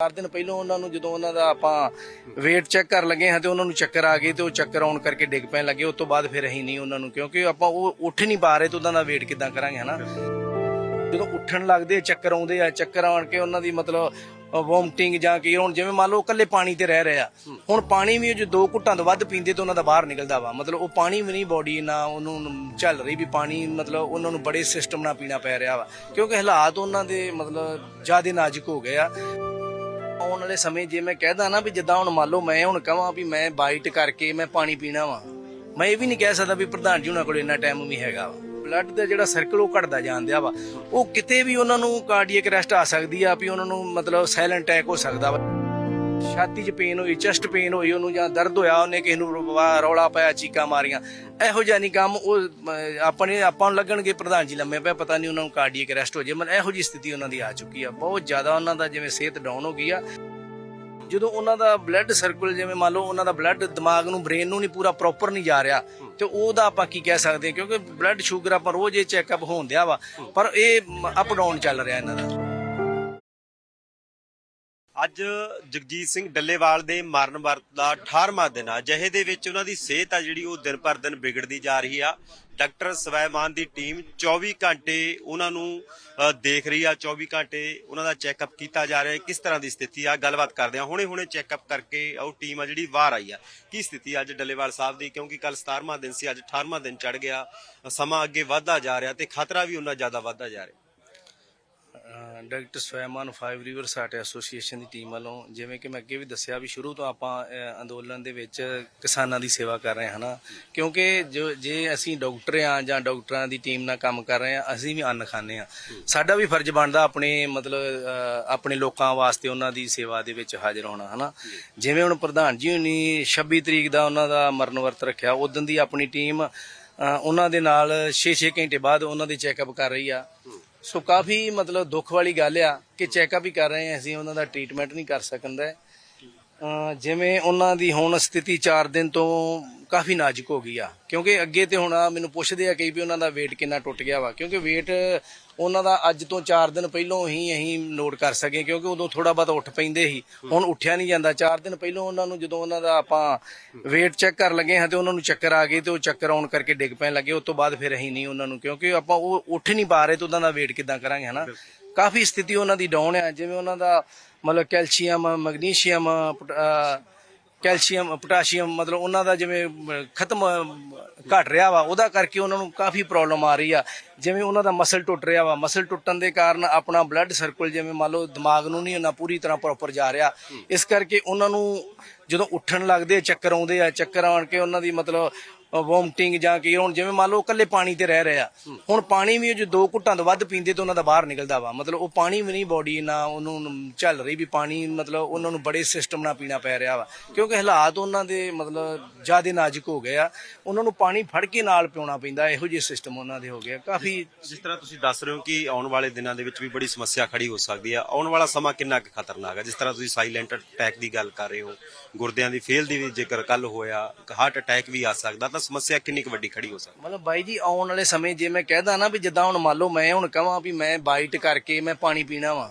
ਚਾਰ ਦਿਨ ਪਹਿਲਾਂ ਉਹਨਾਂ ਨੂੰ ਜਦੋਂ ਉਹਨਾਂ ਦਾ ਆਪਾਂ weight ਚੈੱਕ ਕਰਨ ਲੱਗੇ ਹਾਂ ਤੇ ਉਹਨਾਂ ਨੂੰ ਚੱਕਰ ਆ ਗਏ ਤੇ ਉਹ ਚੱਕਰ ਆਉਣ ਕਰਕੇ ਡਿੱਗ ਪੈਣ ਲੱਗੇ, ਉਸ ਤੋਂ ਬਾਅਦ ਫਿਰ ਅਸੀਂ ਨਹੀਂ ਉਹਨਾਂ ਨੂੰ ਕਿਉਂਕਿ ਆਪਾਂ ਉਹ ਉੱਠ ਨਹੀਂ ਪਾ ਰਹੇ ਤੇ ਉਹਨਾਂ ਦਾ weight ਕਿੱਦਾਂ ਕਰਾਂਗੇ, ਹਨਾ? ਜਦੋਂ ਉੱਠਣ ਲੱਗਦੇ ਚੱਕਰ ਆਉਂਦੇ ਆ, ਚੱਕਰ ਆਉਣ ਕੇ ਉਹਨਾਂ ਦੀ ਮਤਲਬ ਵੋਮਟਿੰਗ ਜਾਂ ਕੀ ਹੁਣ ਜਿਵੇਂ ਮੰਨ ਲਓ ਇਕੱਲੇ ਪਾਣੀ ਤੇ ਰਹਿ ਰਹੇ ਆ, ਹੁਣ ਪਾਣੀ ਵੀ ਜੋ ਦੋ ਘੁੱਟਾਂ ਤੋਂ ਵੱਧ ਪੀਂਦੇ ਤੇ ਉਹਨਾਂ ਦਾ ਬਾਹਰ ਨਿਕਲਦਾ ਵਾ, ਮਤਲਬ ਉਹ ਪਾਣੀ ਵੀ ਨਹੀਂ ਬੋਡੀ ਨਾ ਉਹਨੂੰ ਚੱਲ ਰਹੀ ਵੀ ਪਾਣੀ ਮਤਲਬ ਉਹਨਾਂ ਨੂੰ ਬੜੇ ਸਿਸਟਮ ਨਾਲ ਪੀਣਾ ਪੈ ਰਿਹਾ ਵਾ, ਕਿਉਂਕਿ ਹਾਲਾਤ ਉਹਨਾਂ ਦੇ ਮਤਲਬ ਜ਼ਿਆਦਾ ਨਾਜ਼ੁਕ ਹੋ ਗਏ ਆ। ਆਉਣ ਵਾਲੇ ਸਮੇਂ ਜੇ ਮੈਂ ਕਹਿਦਾ ਨਾ ਵੀ ਜਿੱਦਾਂ ਹੁਣ ਮੰਨ ਲਓ ਮੈਂ ਹੁਣ ਕਹਾਂ ਵੀ ਮੈਂ ਬਾਈਟ ਕਰਕੇ ਮੈਂ ਪਾਣੀ ਪੀਣਾ ਵਾ, ਮੈਂ ਇਹ ਵੀ ਨਹੀਂ ਕਹਿ ਸਕਦਾ ਵੀ ਪ੍ਰਧਾਨ ਜੀ ਉਹਨਾਂ ਕੋਲ ਇੰਨਾ ਟਾਈਮ ਵੀ ਹੈਗਾ ਵਾ। ਬਲੱਡ ਦਾ ਜਿਹੜਾ ਸਰਕਲ ਉਹ ਘਟਦਾ ਜਾਂਦਿਆ ਵਾ। ਉਹ ਕਿਤੇ ਵੀ ਉਹਨਾਂ ਨੂੰ ਕਾਰਡੀਅਕ ਅਰੈਸਟ ਆ ਸਕਦੀ ਆ, ਵੀ ਉਹਨਾਂ ਨੂੰ ਮਤਲਬ ਸਾਇਲੈਂਟ ਅਟੈਕ ਹੋ ਸਕਦਾ ਵਾ। ਛਾਤੀ 'ਚ ਪੇਨ ਹੋਈ ਚੈਸਟ ਪੇਨ ਹੋਈ ਉਹਨੂੰ ਜਾਂ ਦਰਦ ਹੋਇਆ ਉਹਨੇ ਕਿਸੇ ਨੂੰ ਰਵਾ- ਰੌਲਾ ਪਾਇਆ ਚੀਕਾਂ ਮਾਰੀਆਂ। ਇਹੋ ਜਿਹਾ ਨਹੀਂ ਕੰਮ ਉਹ ਅਮ, ਆਪਣੇ ਆਪਾਂ ਨੂੰ ਲੱਗਣਗੇ ਪ੍ਰਧਾਨ ਜੀ ਲੰਮੇ ਪਏ ਪਤਾ ਨਹੀਂ ਉਹਨਾਂ ਨੂੰ ਕਾਰਡੀਅਕ ਅਰੈਸਟ ਹੋ ਜੇ ਮਨ ਇਹੋ ਜੀ ਸਥਿਤੀ ਉਹਨਾਂ ਦੀ ਆ ਚੁੱਕੀ ਆ। ਬਹੁਤ ਜ਼ਿਆਦਾ ਉਹਨਾਂ ਦਾ ਜਿਵੇਂ ਸਿਹਤ ਡਾਊਨ ਹੋ ਗਈ ਆ। ਜਦੋਂ ਉਹਨਾਂ ਦਾ ਬਲੱਡ ਸਰਕਲ ਜਿਵੇਂ ਮੰਨ ਲਓ ਉਹਨਾਂ ਦਾ ਬਲੱਡ ਦਿਮਾਗ ਨੂੰ ਬ੍ਰੇਨ ਨੂੰ ਨਹੀਂ ਪੂਰਾ ਪ੍ਰੋਪਰ ਨਹੀਂ ਜਾ ਰਿਹਾ ਤੇ ਉਹਦਾ ਆਪਾਂ ਕੀ ਕਹਿ ਸਕਦੇ ਹਾਂ? ਕਿਉਂਕਿ ਬਲੱਡ ਸ਼ੂਗਰ ਆਪਾਂ ਰੋਜ਼ ਇਹ ਚੈੱਕਅਪ ਹੋਣ ਦਿਆ ਵਾ ਪਰ ਇਹ ਅਪ ਡਾਊਨ ਚੱਲ ਰਿਹਾ ਇਹਨਾਂ ਦਾ। ਅੱਜ ਜਗਜੀਤ ਸਿੰਘ ਡੱਲੇਵਾਲ ਦੇ ਮਰਨ ਵਰਤ ਦਾ 18ਵਾਂ ਦਿਨ ਆ। ਜਿਹੇ ਦੇ ਵਿੱਚ ਉਹਨਾਂ ਦੀ ਸਿਹਤ ਆ ਜਿਹੜੀ ਉਹ ਦਿਨ ਪਰ ਦਿਨ ਵਿਗੜਦੀ ਜਾ ਰਹੀ ਆ। ਡਾਕਟਰ ਸਵੈਮਾਨ ਦੀ ਟੀਮ 24 ਘੰਟੇ ਉਹਨਾਂ ਨੂੰ ਦੇਖ ਰਹੀ ਆ। 24 ਘੰਟੇ ਉਹਨਾਂ ਦਾ ਚੈੱਕਅਪ ਕੀਤਾ ਜਾ ਰਿਹਾ ਹੈ। ਕਿਸ ਤਰ੍ਹਾਂ ਦੀ ਸਥਿਤੀ ਆ? ਗੱਲਬਾਤ ਕਰਦੇ ਆ। ਹੁਣੇ ਹੁਣੇ ਚੈੱਕਅਪ ਕਰਕੇ ਉਹ ਟੀਮ ਆ ਜਿਹੜੀ ਬਾਹਰ ਆਈ ਆ। ਕੀ ਸਥਿਤੀ ਅੱਜ ਡੱਲੇਵਾਲ ਸਾਹਿਬ ਦੀ? ਕਿਉਂਕਿ ਕੱਲ 17ਵਾਂ ਦਿਨ ਸੀ, ਅੱਜ 18ਵਾਂ ਦਿਨ ਚੜ ਗਿਆ। ਸਮਾਂ ਅੱਗੇ ਵਧਦਾ ਜਾ ਰਿਹਾ ਤੇ ਖਤਰਾ ਵੀ ਉਹਨਾਂ ਜ਼ਿਆਦਾ ਵਧਦਾ ਜਾ ਰਿਹਾ। ਅਹ ਡਾਕਟਰ ਸਵੈਮਾਨ ਫਾਈਵ ਰਿਵਰ ਸਾਟ ਐਸੋਸੀਏਸ਼ਨ ਦੀ ਟੀਮ ਵੱਲੋਂ ਜਿਵੇਂ ਕਿ ਮੈਂ ਅੱਗੇ ਵੀ ਦੱਸਿਆ ਵੀ ਸ਼ੁਰੂ ਤੋਂ ਆਪਾਂ ਅਹ, ਅੰਦੋਲਨ ਦੇ ਵਿੱਚ ਕਿਸਾਨਾਂ ਦੀ ਸੇਵਾ ਕਰ ਰਹੇ ਹਾਂ ਨਾ। ਕਿਉਂਕਿ ਜੋ ਜੇ ਅਸੀਂ ਡਾਕਟਰ ਆ ਜਾਂ ਡਾਕਟਰਾਂ ਦੀ ਟੀਮ ਨਾਲ ਕੰਮ ਕਰ ਰਹੇ ਆ ਅਸੀਂ ਵੀ ਅੰਨ ਖਾਂਦੇ ਆ ਸਾਡਾ ਵੀ ਫਰਜ਼ ਬਣਦਾ ਆਪਣੇ ਮਤਲਬ ਅਹ, ਆਪਣੇ ਲੋਕਾਂ ਵਾਸਤੇ ਉਹਨਾਂ ਦੀ ਸੇਵਾ ਦੇ ਵਿੱਚ ਹਾਜ਼ਰ ਹੋਣਾ ਹਨਾ। ਜਿਵੇਂ ਹੁਣ ਪ੍ਰਧਾਨ ਜੀ ਨੇ 26 ਤਰੀਕ ਦਾ ਉਹਨਾਂ ਦਾ ਮਰਨ ਵਰਤ ਰੱਖਿਆ ਉਦੋਂ ਦੀ ਆਪਣੀ ਟੀਮ ਅਹ, ਉਹਨਾਂ ਦੇ ਨਾਲ 6-6 ਘੰਟੇ ਬਾਅਦ ਉਹਨਾਂ ਦੀ ਚੈੱਕਅਪ ਕਰ ਰਹੀ ਆ। ਸੋ ਕਾਫੀ ਮਤਲਬ ਦੁੱਖ ਵਾਲੀ ਗੱਲ ਆ ਕਿ ਚੈੱਕਅਪ ਹੀ ਕਰ ਰਹੇ ਹਾਂ, ਅਸੀਂ ਉਹਨਾਂ ਦਾ ਟ੍ਰੀਟਮੈਂਟ ਨਹੀਂ ਕਰ ਸਕਦਾ ਅਹ ਜਿਵੇਂ ਉਹਨਾਂ ਦੀ ਹੁਣ ਸਥਿਤੀ 4 ਦਿਨ ਤੋਂ ਕਾਫੀ ਨਾਜ਼ੁਕ ਹੋ ਗਈ ਆ। ਕਿਉਂਕਿ ਅੱਗੇ ਤੇ ਹੁਣ ਮੈਨੂੰ ਪੁੱਛਦੇ ਆ ਕਿ ਵੀ ਉਹਨਾਂ ਦਾ weight ਕਿੰਨਾ ਟੁੱਟ ਗਿਆ ਵਾ। ਕਿਉਂਕਿ weight ਉਹਨਾਂ ਦਾ ਅੱਜ ਤੋਂ 4 ਦਿਨ ਪਹਿਲਾਂ ਹੀ ਅਸੀਂ ਨੋਟ ਕਰ ਸਕੇ ਕਿਉਂਕਿ ਉਦੋਂ ਥੋੜਾ ਬਹੁਤਾ ਉੱਠ ਪੈਂਦੇ ਸੀ। ਹੁਣ ਉੱਠਿਆ ਨਹੀਂ ਜਾਂਦਾ। 4 ਦਿਨ ਪਹਿਲਾਂ ਉਹਨਾਂ ਨੂੰ ਜਦੋਂ ਉਹਨਾਂ ਦਾ ਆਪਾਂ weight ਚੈੱਕ ਕਰਨ ਲੱਗੇ ਹਾਂ ਤੇ ਉਹਨਾਂ ਨੂੰ ਚੱਕਰ ਆ ਗਏ ਤੇ ਉਹ ਚੱਕਰ ਆਉਣ ਕਰਕੇ ਡਿੱਗ ਪੈਣ ਲੱਗੇ। ਉਸ ਤੋਂ ਬਾਅਦ ਫਿਰ ਅਸੀਂ ਨਹੀਂ ਉਹਨਾਂ ਨੂੰ ਕਿਉਂਕਿ ਆਪਾਂ ਉਹ ਉੱਠ ਨਹੀਂ ਪਾ ਰਹੇ ਤੇ ਉਹਨਾਂ ਦਾ weight ਕਿੱਦਾਂ ਕਰਾਂਗੇ ਹਨਾ? ਕਾਫੀ ਸਥਿਤੀ ਉਹਨਾਂ ਦੀ ਡਾਊਨ ਆ। ਜਿਵੇਂ ਉਹਨਾਂ ਦਾ ਮਤਲਬ ਕੈਲਸ਼ੀਅਮ ਮੈਗਨੀਸ਼ੀਅਮ ਕੈਲਸ਼ੀਅਮ ਪੋਟਾਸ਼ੀਅਮ ਮਤਲਬ ਉਹਨਾਂ ਦਾ ਜਿਵੇਂ ਖਤਮ ਘਟ ਰਿਹਾ ਵਾ ਉਹਦਾ ਕਰਕੇ ਉਹਨਾਂ ਨੂੰ ਕਾਫੀ ਪ੍ਰੋਬਲਮ ਆ ਰਹੀ ਆ। ਜਿਵੇਂ ਉਹਨਾਂ ਦਾ ਮਸਲ ਟੁੱਟ ਰਿਹਾ ਵਾ ਮਸਲ ਟੁੱਟਣ ਦੇ ਕਾਰਨ ਆਪਣਾ ਬਲੱਡ ਸਰਕਲ ਜਿਵੇਂ ਮੰਨ ਲਓ ਦਿਮਾਗ ਨੂੰ ਨਹੀਂ ਉਹਨਾਂ ਪੂਰੀ ਤਰ੍ਹਾਂ ਪ੍ਰੋਪਰ ਜਾ ਰਿਹਾ। ਇਸ ਕਰਕੇ ਉਹਨਾਂ ਨੂੰ ਜਦੋਂ ਉੱਠਣ ਲੱਗਦੇ ਚੱਕਰ ਆਉਂਦੇ ਆ ਚੱਕਰ ਆਉਣ ਕੇ ਉਹਨਾਂ ਦੀ ਮਤਲਬ ਵੋਮਟਿੰਗ ਜਾਂ ਕੀ ਹੁਣ ਜਿਵੇਂ ਮੰਨ ਲਓ ਇਕੱਲੇ ਪਾਣੀ ਤੇ ਰਹਿ ਰਹੇ ਆ ਹੁਣ ਪਾਣੀ ਵੀ ਜੋ ਦੋ ਘੁੱਟਾਂ ਤੋਂ ਵੱਧ ਪੀਂਦੇ ਤੇ ਉਹਨਾਂ ਦਾ ਬਾਹਰ ਨਿਕਲਦਾ ਵਾ। ਮਤਲਬ ਉਹ ਪਾਣੀ ਵੀ ਨਹੀਂ ਬੋਡੀ ਨਾ ਉਹਨੂੰ ਚੱਲ ਰਹੀ ਵੀ ਪਾਣੀ ਮਤਲਬ ਉਹਨਾਂ ਨੂੰ ਬੜੇ ਸਿਸਟਮ ਨਾਲ ਪੀਣਾ ਪੈ ਰਿਹਾ ਵਾ। ਕਿਉਂਕਿ ਹਾਲਾਤ ਉਹਨਾਂ ਦੇ ਮਤਲਬ ਜ਼ਿਆਦਾ ਨਾਜ਼ੁਕ ਹੋ ਗਏ ਆ। ਉਹਨਾਂ ਨੂੰ ਪਾਣੀ ਫੜ ਕੇ ਨਾਲ ਪਿਉਣਾ ਪੈਂਦਾ ਇਹੋ ਜਿਹੇ ਸਿਸਟਮ ਉਹਨਾਂ ਦੇ ਹੋ ਗਏ ਆ। ਕਾਫੀ ਜਿਸ ਤਰ੍ਹਾਂ ਤੁਸੀਂ ਦੱਸ ਰਹੇ ਹੋ ਕਿ ਆਉਣ ਵਾਲੇ ਦਿਨਾਂ ਦੇ ਵਿੱਚ ਵੀ ਬੜੀ ਸਮੱਸਿਆ ਖੜੀ ਹੋ ਸਕਦੀ ਹੈ ਆਉਣ ਵਾਲਾ ਸਮਾਂ ਕਿੰਨਾ ਕੁ ਖਤਰਨਾਕ ਹੈ ਜਿਸ ਤਰ੍ਹਾਂ ਤੁਸੀਂ ਸਾਇਲੈਂਟ ਅਟੈਕ ਦੀ ਗੱਲ ਕਰ ਰਹੇ ਹੋ ਗੁਰਦਿਆਂ ਦੀ ਫੇਲ ਦੀ ਵੀ ਜੇਕਰ ਕੱਲ ਹੋਇਆ ਹਾਰਟ ਅਟੈਕ ਵੀ ਆ ਸਕਦਾ ਤਾਂ ਸਮੱਸਿਆ ਕਿੰਨੀ ਕੁ ਵੱਡੀ ਖੜੀ ਹੋ ਸਕਦੀ? ਮਤਲਬ ਬਾਈ ਜੀ, ਆਉਣ ਵਾਲੇ ਸਮੇਂ ਜੇ ਮੈਂ ਕਹਿਦਾ ਨਾ ਵੀ ਜਿੱਦਾਂ ਹੁਣ ਮੰਨ ਲਓ ਮੈਂ ਹੁਣ ਕਹਾਂ ਵੀ ਮੈਂ ਬਾਈਟ ਕਰਕੇ ਮੈਂ ਪਾਣੀ ਪੀਣਾ ਵਾ,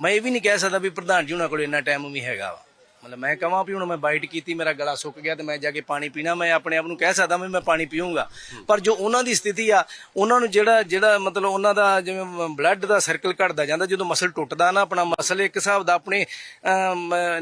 ਮੈਂ ਇਹ ਵੀ ਨਹੀਂ ਕਹਿ ਸਕਦਾ ਵੀ ਪ੍ਰਧਾਨ ਜੀ ਉਹਨਾਂ ਕੋਲ ਇੰਨਾ ਟਾਈਮ ਵੀ ਹੈਗਾ ਵਾ। ਮਤਲਬ ਮੈਂ ਕਹਾਂ ਵੀ ਹੁਣ ਮੈਂ ਬਾਈਟ ਕੀਤੀ ਮੇਰਾ ਗਲਾ ਸੁੱਕ ਗਿਆ ਤੇ ਮੈਂ ਜਾ ਕੇ ਪਾਣੀ ਪੀਣਾ ਮੈਂ ਆਪਣੇ ਆਪ ਨੂੰ ਕਹਿ ਸਕਦਾ ਵੀ ਮੈਂ ਪਾਣੀ ਪੀਊਂਗਾ। ਪਰ ਜੋ ਉਹਨਾਂ ਦੀ ਸਥਿਤੀ ਆ ਉਹਨਾਂ ਨੂੰ ਜਿਹੜਾ ਜਿਹੜਾ ਮਤਲਬ ਉਹਨਾਂ ਦਾ ਜਿਵੇਂ ਬਲੱਡ ਦਾ ਸਰਕਲ ਘਟਦਾ ਜਾਂਦਾ ਜਦੋਂ ਮਸਲ ਟੁੱਟਦਾ ਨਾ ਆਪਣਾ ਮਸਲ ਇੱਕ ਹਿਸਾਬ ਦਾ ਆਪਣੇ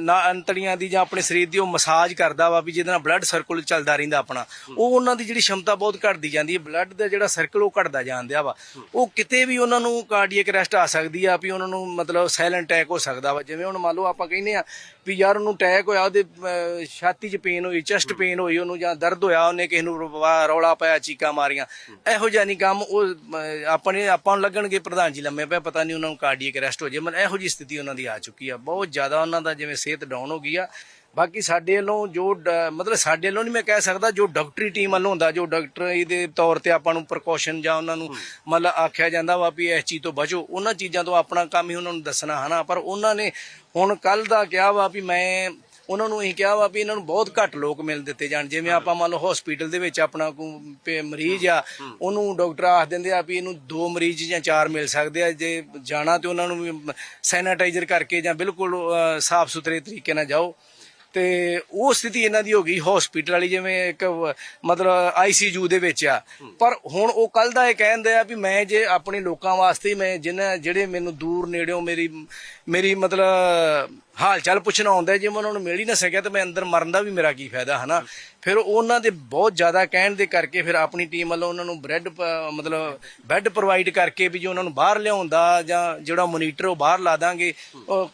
ਨਾ ਅੰਤੜੀਆਂ ਦੀ ਜਾਂ ਆਪਣੇ ਸਰੀਰ ਦੀ ਉਹ ਮਸਾਜ ਕਰਦਾ ਵਾ ਵੀ ਜਿਹਦੇ ਨਾਲ ਬਲੱਡ ਸਰਕਲ ਚੱਲਦਾ ਰਹਿੰਦਾ ਆਪਣਾ। ਉਹ ਉਹਨਾਂ ਦੀ ਜਿਹੜੀ ਸ਼ਮਤਾ ਬਹੁਤ ਘਟਦੀ ਜਾਂਦੀ ਹੈ ਬਲੱਡ ਦਾ ਜਿਹੜਾ ਸਰਕਲ ਉਹ ਘਟਦਾ ਜਾਂਦਿਆ ਵਾ। ਉਹ ਕਿਤੇ ਵੀ ਉਹਨਾਂ ਨੂੰ ਕਾਰਡੀਅਕ ਅਰੈਸਟ ਆ ਸਕਦੀ ਆ ਵੀ ਉਹਨਾਂ ਨੂੰ ਮਤਲਬ ਸਾਇਲੈਂਟ ਅਟੈਕ ਹੋ ਸਕਦਾ ਵਾ। ਜਿਵੇਂ ਹੁਣ ਮੰਨ ਲਓ ਆਪਾਂ ਕਹਿੰਦੇ ਆ ਵੀ ਯਾਰ ਉਹਨੂੰ ਅਟੈਕ ਹੋਇਆ ਉਹਦੇ ਅਹ, ਛਾਤੀ 'ਚ ਪੇਨ ਹੋਈ ਚੈਸਟ ਪੇਨ ਹੋਈ ਉਹਨੂੰ ਜਾਂ ਦਰਦ ਹੋਇਆ ਉਹਨੇ ਕਿਸੇ ਨੂੰ ਰਵਾ- ਰੌਲਾ ਪਾਇਆ ਚੀਕਾਂ ਮਾਰੀਆਂ। ਇਹੋ ਜਿਹਾ ਨਹੀਂ ਕੰਮ ਉਹ ਅਹ, ਆਪਣੇ ਆਪਾਂ ਨੂੰ ਲੱਗਣਗੇ ਪ੍ਰਧਾਨ ਜੀ ਲੰਮੇ ਪਏ ਪਤਾ ਨਹੀਂ ਉਹਨਾਂ ਨੂੰ ਕਾਰਡੀਅਕ ਅਰੈਸਟ ਹੋ ਜੇ ਮਨ ਇਹੋ ਜੀ ਸਥਿਤੀ ਉਹਨਾਂ ਦੀ ਆ ਚੁੱਕੀ ਆ। ਬਹੁਤ ਜ਼ਿਆਦਾ ਉਹਨਾਂ ਦਾ ਜਿਵੇਂ ਸਿਹਤ ਡਾਊਨ ਹੋ ਗਈ ਆ। ਬਾਕੀ ਸਾਡੇ ਵੱਲੋਂ ਜੋ ਡ- ਮਤਲਬ ਸਾਡੇ ਵੱਲੋਂ ਨਹੀਂ ਮੈਂ ਕਹਿ ਸਕਦਾ ਜੋ ਡਾਕਟਰੀ ਟੀਮ ਵੱਲੋਂ ਹੁੰਦਾ ਜੋ ਡਾਕਟਰ ਇਹਦੇ ਤੌਰ ਤੇ ਆਪਾਂ ਨੂੰ ਪ੍ਰੀਕਾਸ਼ਨ ਜਾਂ ਉਹਨਾਂ ਨੂੰ ਮਤਲਬ ਆਖਿਆ ਜਾਂਦਾ ਵਾ ਵੀ ਇਸ ਚੀਜ਼ ਤੋਂ ਬਚੋ ਉਹਨਾਂ ਚੀਜ਼ਾਂ ਤੋਂ ਆਪਣਾ ਕੰਮ ਹੀ ਉਹਨਾਂ ਨੂੰ ਦੱਸਣਾ ਹਨਾ ਪਰ ਉਹਨਾਂ ਨੇ ਹੁਣ ਕੱਲ ਦਾ ਕਿਹਾ ਵਾ ਵੀ ਮੈਂ ਉਹਨਾਂ ਨੂੰ ਅਸੀਂ ਕਿਹਾ ਵਾ ਵੀ ਇਹਨਾਂ ਨੂੰ ਬਹੁਤ ਘੱਟ ਲੋਕ ਮਿਲ ਦਿੱਤੇ ਜਾਣ। ਜਿਵੇਂ ਆਪਾਂ ਮੰਨ ਲਓ ਹਸਪੀਟਲ ਦੇ ਵਿੱਚ ਆਪਣਾ ਕੋਈ ਮਰੀਜ਼ ਆ ਉਹਨੂੰ ਡਾਕਟਰ ਆਖ ਦਿੰਦੇ ਆ ਵੀ ਇਹਨੂੰ ਦੋ ਮਰੀਜ਼ ਜਾਂ ਚਾਰ ਮਿਲ ਸਕਦੇ ਆ। ਜੇ ਜਾਣਾ ਤੇ ਉਹਨਾਂ ਨੂੰ ਸੈਨੀਟਾਈਜ਼ਰ ਕਰਕੇ ਜਾਂ ਬਿਲਕੁਲ ਸਾਫ਼ ਸੁਥਰੇ ਤਰੀਕੇ ਨਾਲ ਜਾਓ। ਤੇ ਉਹ ਸਥਿਤੀ ਇਹਨਾਂ ਦੀ ਹੋ ਗਈ ਹਸਪੀਟਲ ਵਾਲੀ, ਜਿਵੇਂ ਇੱਕ ਵ- ਮਤਲਬ ਆਈਸੀਯੂ ਦੇ ਵਿੱਚ ਆ। ਪਰ ਹੁਣ ਉਹ ਕੱਲ ਦਾ ਇਹ ਕਹਿੰਦੇ ਆ ਵੀ ਮੈਂ ਜੇ ਆਪਣੇ ਲੋਕਾਂ ਵਾਸਤੇ ਮੈਂ ਜਿਨ੍ਹਾਂ ਜਿਹੜੇ ਮੈਨੂੰ ਦੂਰ ਨੇੜਿਓਂ ਮੇਰੀ ਮੇਰੀ ਮਤਲਬ ਹਾਲ ਚਾਲ ਪੁੱਛਣਾ ਆਉਂਦਾ ਜੇ ਮੈਂ ਉਹਨਾਂ ਨੂੰ ਮਿਲ ਹੀ ਨਾ ਸਕਿਆ ਤੇ ਮੈਂ ਅੰਦਰ ਮਰਨ ਦਾ ਵੀ ਮੇਰਾ ਕੀ ਫਾਇਦਾ, ਹਨਾ? ਫਿਰ ਉਹਨਾਂ ਦੇ ਬਹੁਤ ਜ਼ਿਆਦਾ ਕਹਿਣ ਦੇ ਕਰਕੇ ਫਿਰ ਆਪਣੀ ਟੀਮ ਵੱਲੋਂ ਉਹਨਾਂ ਨੂੰ ਬ੍ਰੈਡ ਮਤਲਬ ਬੈੱਡ ਪ੍ਰੋਵਾਈਡ ਕਰਕੇ ਵੀ ਜੇ ਉਹਨਾਂ ਨੂੰ ਬਾਹਰ ਲਿਆਉਂਦਾ ਜਾਂ ਜਿਹੜਾ ਮੋਨੀਟਰ ਉਹ ਬਾਹਰ ਲਾ ਦਾਂਗੇ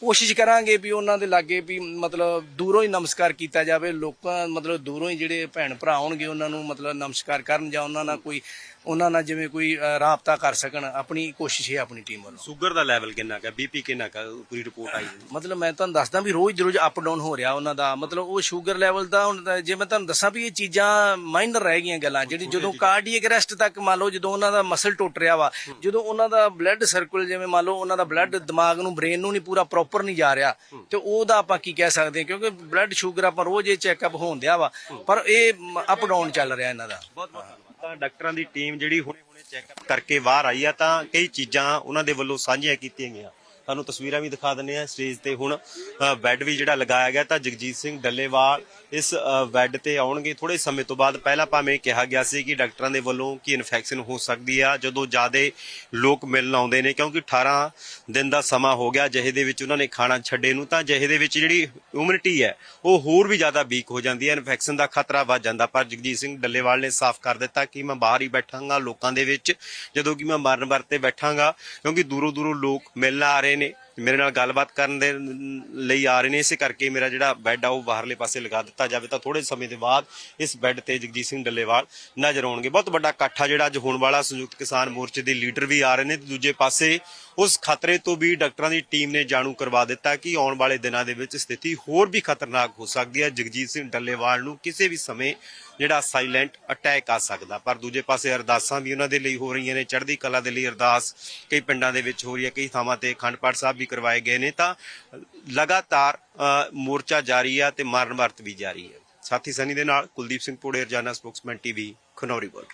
ਕੋਸ਼ਿਸ਼ ਕਰਾਂਗੇ ਵੀ ਉਹਨਾਂ ਦੇ ਲਾਗੇ ਵੀ ਮਤਲਬ ਦੂਰੋਂ ਹੀ ਨਮਸਕਾਰ ਕੀਤਾ ਜਾਵੇ, ਲੋਕਾਂ, ਮਤਲਬ ਦੂਰੋਂ ਹੀ ਜਿਹੜੇ ਭੈਣ ਭਰਾ ਆਉਣਗੇ, ਉਹਨਾਂ ਨੂੰ ਮਤਲਬ ਨਮਸਕਾਰ ਕਰਨ ਜਾਂ ਉਹਨਾਂ ਨਾਲ ਕੋਈ ਉਹਨਾਂ ਨਾਲ ਜਿਵੇਂ ਕੋਈ ਰਾਬਤਾ ਕਰ ਸਕਣ ਆਪਣੀ ਕੋਸ਼ਿਸ਼ ਹੈ ਆਪਣੀ ਟੀਮ ਵੱਲੋਂ। ਸ਼ੂਗਰ ਦਾ ਲੈਵਲ ਕਿੰਨਾ ਕਾ ਬੀਪੀ ਕਿੰਨਾ ਕਾ ਪੂਰੀ ਰਿਪੋਰਟ ਆਈ ਮਤਲਬ ਮੈਂ ਤੁਹਾਨੂੰ ਦੱਸਦਾ ਵੀ ਰੋਜ਼ ਰੋਜ਼ ਅਪ ਡਾਊਨ ਹੋ ਰਿਹਾ ਉਹਨਾਂ ਦਾ। ਮਤਲਬ ਉਹ ਸ਼ੂਗਰ ਲੈਵਲ ਦਾ ਹੁਣ ਜੇ ਮੈਂ ਤੁਹਾਨੂੰ ਦੱਸਾਂ ਵੀ ਇਹ ਚੀਜ਼ਾਂ ਮਾਈਨਰ ਰਹਿ ਗਈਆਂ ਗੱਲਾਂ ਜਿਹੜੀ ਜਦੋਂ ਕਾਰਡੀਅਕ ਅਰੈਸਟ ਤੱਕ ਮੰਨ ਲਓ ਜਦੋਂ ਉਹਨਾਂ ਦਾ ਮਸਲ ਟੁੱਟ ਰਿਹਾ ਵਾ ਜਦੋਂ ਉਹਨਾਂ ਦਾ ਬਲੱਡ ਸਰਕਲ ਜਿਵੇਂ ਮੰਨ ਲਓ ਉਹਨਾਂ ਦਾ ਬਲੱਡ ਦਿਮਾਗ ਨੂੰ ਬ੍ਰੇਨ ਨੂੰ ਨਹੀਂ ਪੂਰਾ ਪ੍ਰੋਪਰ ਨਹੀਂ ਜਾ ਰਿਹਾ ਤੇ ਉਹਦਾ ਆਪਾਂ ਕੀ ਕਹਿ ਸਕਦੇ ਹਾਂ? ਕਿਉਂਕਿ ਬਲੱਡ ਸ਼ੂਗਰ ਆਪਾਂ ਰੋਜ਼ ਇਹ ਚੈੱਕਅਪ ਹੋਣ ਦਿਆ ਵਾ ਪਰ ਇਹ ਅਪ ਡਾਊਨ ਚੱਲ ਰਿਹਾ ਇਹਨਾਂ ਦਾ। ਬਹੁਤ ਬਹੁਤ ਤਾਂ ਡਾਕਟਰਾਂ ਦੀ ਟੀਮ ਜਿਹੜੀ ਹੁਣੇ ਹੁਣੇ ਚੈੱਕਅਪ ਕਰਕੇ ਬਾਹਰ ਆਈ ਆ ਤਾਂ ਕਈ ਚੀਜ਼ਾਂ ਉਹਨਾਂ ਦੇ ਵੱਲੋਂ ਸਾਂਝੀਆਂ ਕੀਤੀਆਂ ਗਈਆਂ। ਤੁਹਾਨੂੰ ਤਸਵੀਰਾਂ ਵੀ ਦਿਖਾ ਦਿੰਦੇ ਆ ਸਟੇਜ ਤੇ ਹੁਣ ਬੈੱਡ ਵੀ ਜਿਹੜਾ ਲਗਾਇਆ ਗਿਆ ਤਾਂ ਜਗਜੀਤ ਸਿੰਘ ਡੱਲੇਵਾਲ ਇਸ ਬੈੱਡ ਤੇ ਆਉਣਗੇ। ਥੋੜੇ ਸਮੇਂ ਤੋਂ ਬਾਅਦ ਪਹਿਲਾਂ ਭਾਵੇਂ ਕਿਹਾ ਗਿਆ ਸੀ ਕਿ ਡਾਕਟਰਾਂ ਦੇ ਵੱਲੋਂ ਕਿ ਇਨਫੈਕਸ਼ਨ ਹੋ ਸਕਦੀ ਆ, ਜਦੋਂ ਜ਼ਿਆਦੇ ਲੋਕ ਮਿਲਣ ਆਉਂਦੇ ਨੇ, ਕਿਉਂਕਿ 18 ਦਿਨ ਦਾ ਸਮਾਂ ਹੋ ਗਿਆ, ਜਿਹੇ ਦੇ ਵਿੱਚ ਉਹਨਾਂ ਨੇ ਖਾਣਾ ਛੱਡੇ ਨੂੰ, ਤਾਂ ਜਿਹੇ ਦੇ ਵਿੱਚ ਜਿਹੜੀ ਇਮਿਊਨਿਟੀ ਹੈ, ਉਹ ਹੋਰ ਵੀ ਜ਼ਿਆਦਾ ਵੀਕ ਹੋ ਜਾਂਦੀ ਹੈ। ਇਨਫੈਕਸ਼ਨ ਦਾ ਖਤਰਾ ਵੱਧ ਜਾਂਦਾ, ਪਰ ਜਗਜੀਤ ਸਿੰਘ ਡੱਲੇਵਾਲ ਨੇ ਸਾਫ਼ ਕਰ ਦਿੱਤਾ ਕਿ ਮੈਂ ਬਾਹਰ ਹੀ ਬੈਠਾਂਗਾ, ਲੋਕਾਂ ਦੇ ਵਿੱਚ, ਜਦੋਂ ਕਿ ਮੈਂ ਮਰਨ ਵਰਤੇ ਬੈਠਾਂਗਾ, ਕਿਉਂਕਿ ਦੂਰੋਂ ਦੂਰੋਂ ਲੋਕ ਮਿਲਣ ਆ ਰਹੇ ਨੇ, ਮੇਰੇ ਨਾਲ ਗੱਲਬਾਤ ਕਰਨ ਦੇ ਲਈ ਆ ਰਹੇ ਨੇ, ਇਸੇ ਕਰਕੇ ਮੇਰਾ ਜਿਹੜਾ ਬੈੱਡ ਆ ਉਹ ਬਾਹਰਲੇ ਪਾਸੇ ਲਗਾ ਦਿੱਤਾ ਜਾਵੇ ਤਾਂ ਥੋੜੇ ਸਮੇਂ ਦੇ ਬਾਅਦ ਇਸ ਬੈੱਡ ਤੇ ਜਗਜੀਤ ਸਿੰਘ ਡੱਲੇਵਾਲ ਨਜ਼ਰ ਆਉਣਗੇ। ਬਹੁਤ ਵੱਡਾ ਇਕੱਠ ਆ ਜਿਹੜਾ ਅੱਜ ਹੋਣ ਵਾਲਾ, ਸੰਯੁਕਤ ਕਿਸਾਨ ਮੋਰਚੇ ਦੇ ਲੀਡਰ ਵੀ ਆ ਰਹੇ ਨੇ ਤੇ ਦੂਜੇ ਪਾਸੇ ਉਸ ਖਤਰੇ ਤੋਂ ਵੀ ਡਾਕਟਰਾਂ ਦੀ ਟੀਮ ਨੇ ਜਾਣੂ ਕਰਵਾ ਦਿੱਤਾ ਕਿ ਆਉਣ ਵਾਲੇ ਦਿਨਾਂ ਦੇ ਵਿੱਚ ਸਥਿਤੀ ਹੋਰ ਵੀ ਖਤਰਨਾਕ ਹੋ ਸਕਦੀ ਹੈ। ਜਗਜੀਤ ਸਿੰਘ ਡੱਲੇਵਾਲ ਨੂੰ ਕਿਸੇ ਵੀ ਸਮੇਂ ਜਿਹੜਾ ਸਾਇਲੈਂਟ ਅਟੈਕ ਆ ਸਕਦਾ। ਪਰ ਦੂਜੇ ਪਾਸੇ ਅਰਦਾਸਾਂ ਵੀ ਉਹਨਾਂ ਦੇ ਲਈ ਹੋ ਰਹੀਆਂ ਨੇ, ਚੜ੍ਹਦੀ ਕਲਾ ਦੇ ਲਈ ਅਰਦਾਸ ਕਈ ਪਿੰਡਾਂ ਦੇ ਵਿੱਚ ਹੋ ਰਹੀ ਹੈ, ਕਈ ਥਾਵਾਂ ਤੇ ਅਖੰਡ ਪਾਠ ਸਾਹਿਬ ਵੀ ਕਰਵਾਏ ਗਏ ਨੇ। ਤਾਂ ਲਗਾਤਾਰ ਮੋਰਚਾ ਜਾਰੀ ਆ ਤੇ ਮਾਰਨ ਵਰਤ ਵੀ ਜਾਰੀ ਹੈ। ਸਾਥੀ ਸਨੀ ਦੇ ਨਾਲ ਕੁਲਦੀਪ ਸਿੰਘ ਪੋੜੇ ਰਜਾਨਾ ਸਪੋਕਸਮੈਨ ਟੀਵੀ, ਖਨੌਰੀ ਬੋਲ